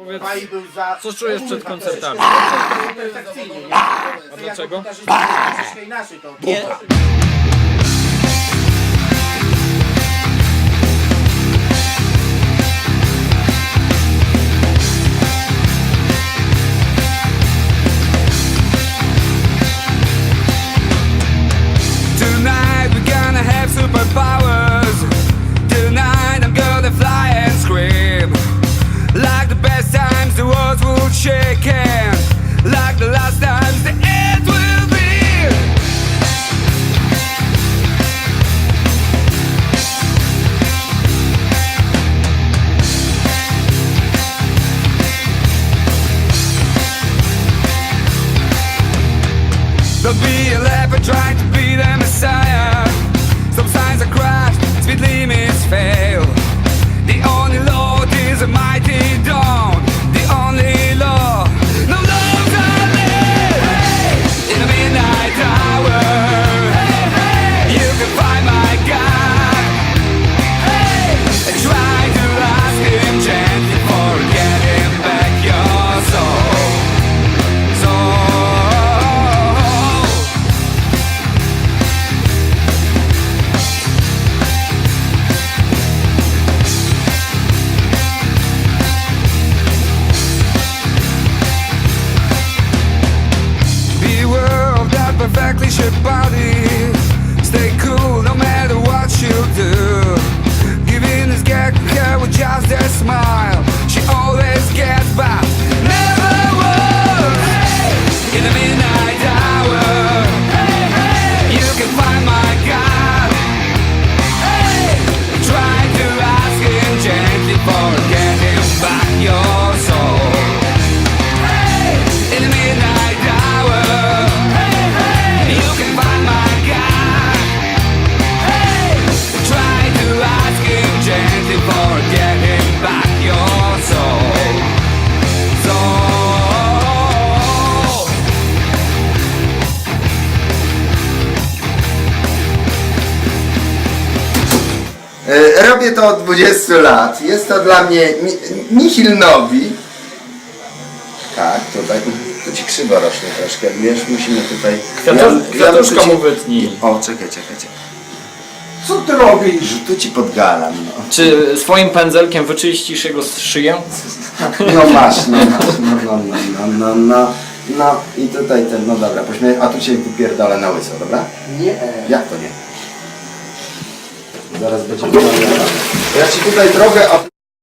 Powiedz, co czujesz przed koncertami? A dlaczego? Nie. Shake like the last times the end will be. Don't be trying to be the messiah. about Robię to od 20 lat. Jest to dla mnie ni- nihil nowi. Tak, tutaj. Tu ci krzywo rośnie troszkę, wiesz, musimy tutaj... Kwiatusz- kwiatuszka ci- mu wytnij. O, czekaj, czekaj, czekaj. Co ty robisz? Tu ci podgalam, no. Czy swoim pędzelkiem wyczyścisz jego szyję? No masz, no masz, no, no, no, no, no, no. No i tutaj ten, no dobra, pośmiej, a tu cię wypierdolę na łyso, dobra? Nie. Jak to nie? Zaraz będzie miała. Ja ci tutaj drogę...